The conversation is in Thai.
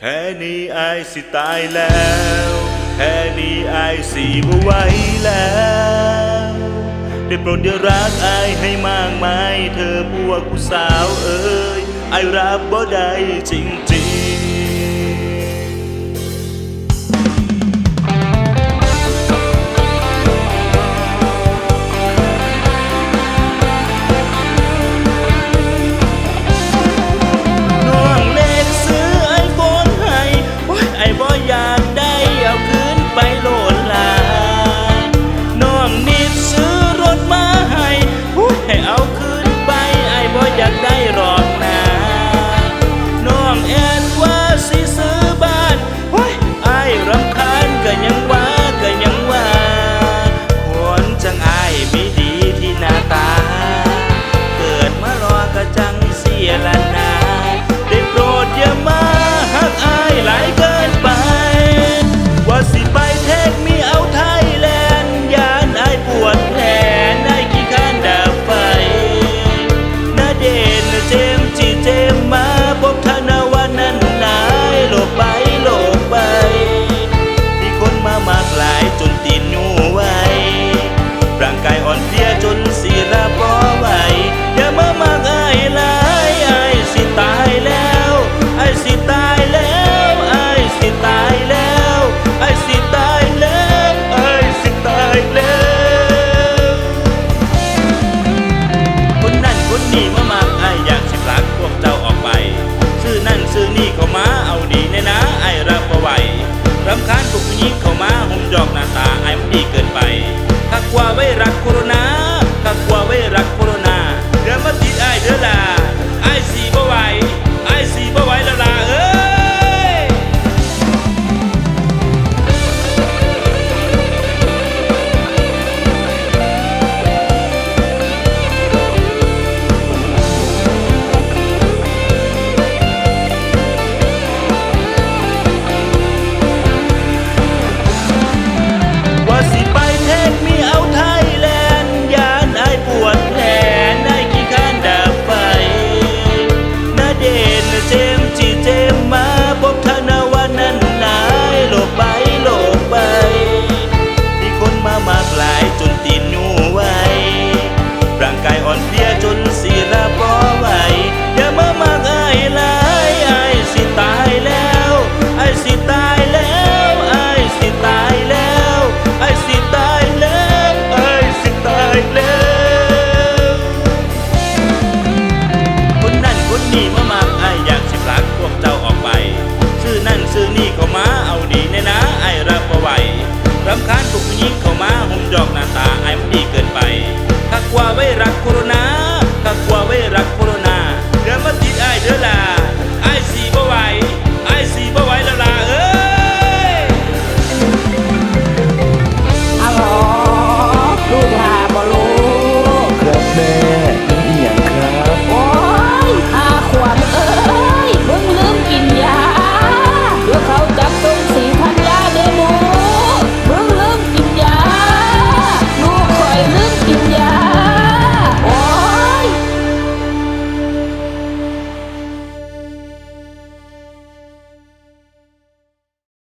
แค่นี้ไอสิตายแล้ว แค่นี้ไอสิบ่ไหวแล้ว ได้โปรดอย่ารักไอให้มากมาย เธอพวกผู้สาวเอ้ยไอรับบ่ได้จริงๆ